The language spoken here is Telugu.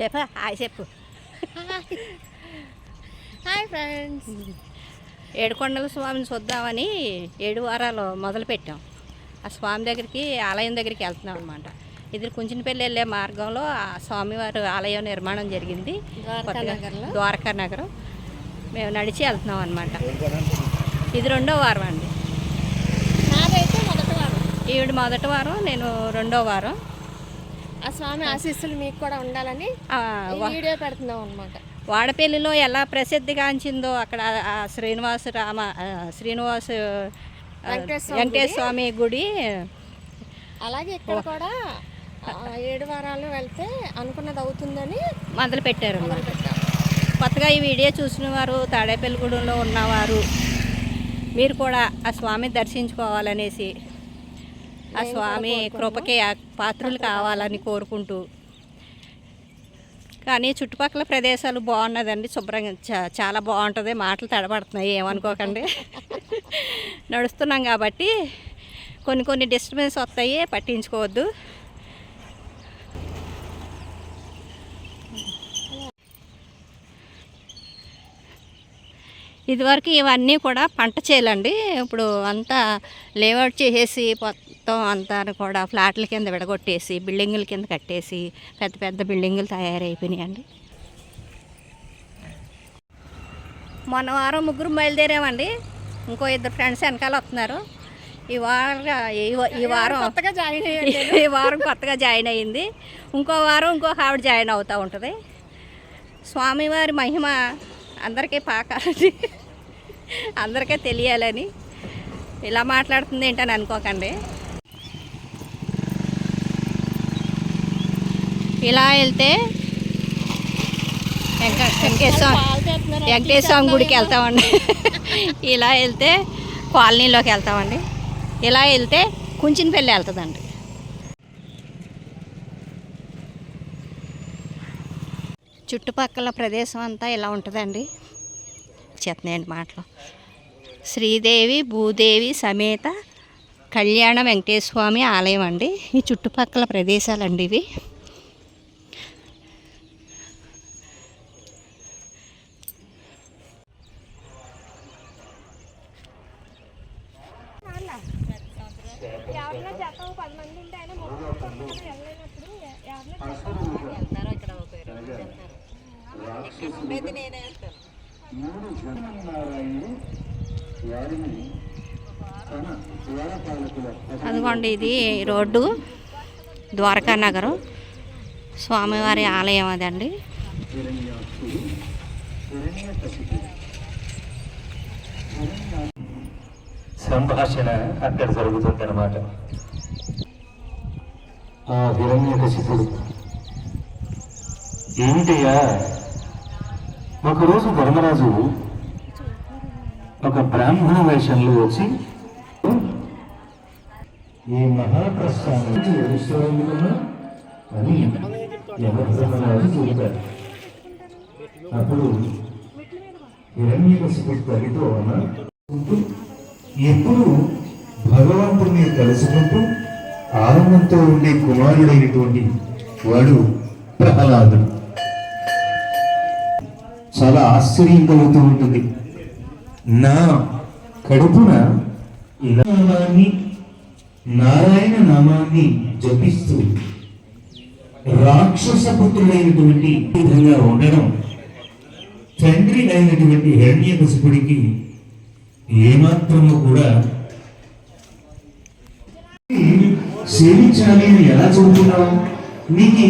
చెప్ప. హాయ్ చెప్పు. Hi friends. ఏడుకొండల స్వామిని చూద్దామని ఏడు వారాలు మొదలుపెట్టాం. ఆ స్వామి దగ్గరికి ఆలయం దగ్గరికి వెళ్తున్నాం అనమాట ఇది కుంచినపల్లి వెళ్ళే మార్గంలో ఆ స్వామివారి ఆలయం నిర్మాణం జరిగింది. ద్వారకా కొత్తగా నగర్లో? ద్వారకా నగరం మేము నడిచి వెళ్తున్నాం అనమాట ఇది రెండో వారం అండి. నాదైతే మొదటి వారం. ఈవిడ మొదటి వారం నేను రెండో వారం. ఆ స్వామి ఆశీస్సులు మీకు కూడా ఉండాలని వీడియో పెడుతున్నాం అనమాట వాడపల్లిలో ఎలా ప్రసిద్ధిగాంచిందో అక్కడ ఆ శ్రీనివాస రామ శ్రీనివాస వెంకటేశ్వర స్వామి గుడి. అలాగే ఇక్కడ కూడా ఏడు వారాలు వెళ్తే అనుకున్నది అవుతుందని మొదలు పెట్టారు కొత్తగా ఈ వీడియో చూసిన వారు తాడేపల్లిగూడెంలో ఉన్నవారు మీరు కూడా ఆ స్వామి దర్శించుకోవాలనేసి ఆ స్వామి కృపకి పాత్రులు కావాలని కోరుకుంటూ. కానీ చుట్టుపక్కల ప్రదేశాలు బాగున్నదండి శుభ్రంగా చాలా బాగుంటుంది మాటలు తడబడుతున్నాయి ఏమనుకోకండి. నడుస్తున్నాం కాబట్టి కొన్ని కొన్ని డిస్టర్బెన్స్ వస్తాయి పట్టించుకోవద్దు. ఇదివరకు ఇవన్నీ కూడా పంట చేయాలండి ఇప్పుడు అంతా లేఅవుట్ చేసేసి మొత్తం అంతా కూడా ఫ్లాట్ల కింద విడగొట్టేసి బిల్డింగుల కింద కట్టేసి పెద్ద పెద్ద బిల్డింగులు తయారైపోయినాయండి. మొన్న వారం ముగ్గురు బయలుదేరామండి. ఇంకో ఇద్దరు ఫ్రెండ్స్ వెనకాల వస్తున్నారు. ఈ వారం ఈ వారం కొత్తగా జాయిన్ అయ్యాను ఈ వారం కొత్తగా జాయిన్ అయ్యింది ఇంకో వారం ఇంకో ఆవిడ జాయిన్ అవుతూ ఉంటుంది. స్వామివారి మహిమ అందరికీ పాకాలని అందరికీ తెలియాలని ఇలా మాట్లాడుతుంది ఏంటని అనుకోకండి. ఇలా వెళ్తే వెంకటేశ్వర వెంకటేశ్వర గుడికి వెళ్తామండి. ఇలా వెళ్తే కాలనీలోకి వెళ్తామండి. ఇలా వెళ్తే కుంచినపల్లి వెళ్తుందండి. చుట్టుపక్కల ప్రదేశం అంతా ఇలా ఉంటుందండి. చెప్తున్నాయండి మాటలు. శ్రీదేవి భూదేవి సమేత కళ్యాణ వెంకటేశ్వర స్వామి ఆలయం అండి. ఈ చుట్టుపక్కల ప్రదేశాలండి ఇవి. ఎవరిలో జతం పది మంది ఉంటే ఆయన మొత్తం వెళ్ళలేనప్పుడు ఎవరిలో అదిగోండి ఇది రోడ్డు ద్వారకా నగరం. స్వామివారి ఆలయం అదండి. సంభాషణ అక్కడ జరుగుతుందన్నమాట. ఆ హిరణ్యకశిపుడు. ఏమిటయ్యా? ఒకరోజు ధర్మరాజు ఒక బ్రాహ్మణ వేషంలో వచ్చి ఈ మహాప్రస్థానానికి ఎరుస్తోందా అని యమధర్మరాజు చూపారు అప్పుడు హిరణ్యకశిపుడు తల్లితో అన్నారు ఉంటూ ఎప్పుడు భగవంతుని తలుసుకుంటూ ఆనందంతో ఉండే కుమారుడైనటువంటి వాడు ప్రహ్లాదుడు. చాలా ఆశ్చర్యం కలుగుతూ ఉంటుంది. నా కడుపున నామాన్ని నారాయణ నామాన్ని జపిస్తూ రాక్షస పుత్రుడైనటువంటి విధంగా ఉండడం తండ్రి అయినటువంటి హిరణ్యకశిపుడికి ఏమాత్రము కూడా సేవించాలి ఎలా చూపుతున్నావు నీకు